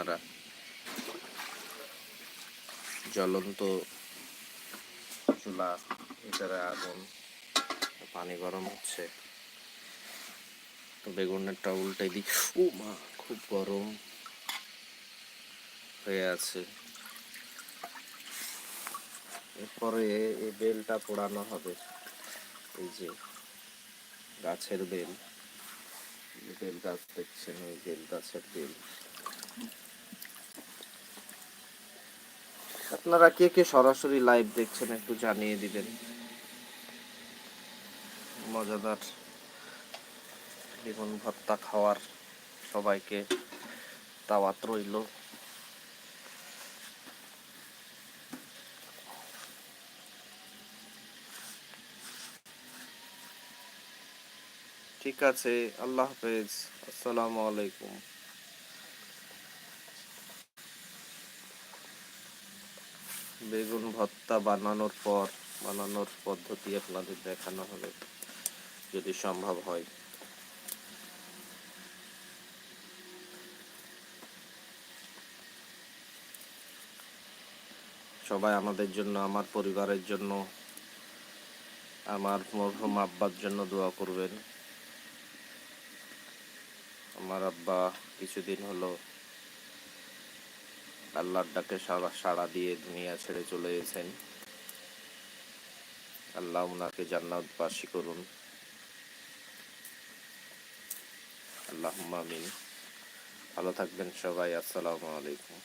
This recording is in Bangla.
আপনারা। জ্বলন্ত চুলা ভিতরে আগুন, পানি গরম হচ্ছে। তো বেগুনেরটা উল্টে দিই। ও মা, খুব গরম হয়ে আছে। এরপরে এই বেলটা পোড়ানো হবে। এই যে গাছের বেল। বেল গাছ দেখছেন, ওই বেল গাছের বেল। আপনারা কে কে সরাসরি লাইভ দেখছেন একটু জানিয়ে দিবেন। মজাদার বেগুন ভর্তা খাওয়ার সবাইকে দাওয়াত রইল। ঠিক আছে, আল্লাহ হাফেজ। আসসালামু আলাইকুম। বেগুন ভর্তা বানানোর পর, বানানোর পদ্ধতি আপনাদের দেখানো হবে, যদি সম্ভব হয়। সবাই আমাদের জন্য, আমার পরিবারের জন্য, আমার মরহুম আব্বার জন্য দোয়া করবেন। আমার আব্বা কিছুদিন হলো আল্লাহর ডাকে সারা সাড়া দিয়ে দুনিয়া ছেড়ে চলে গেছেন। আল্লাহ ওনাকে জান্নাতবাসী করুন। আল্লাহ মামিন ভালো থাকবেন সবাই, আসসালামু আলাইকুম।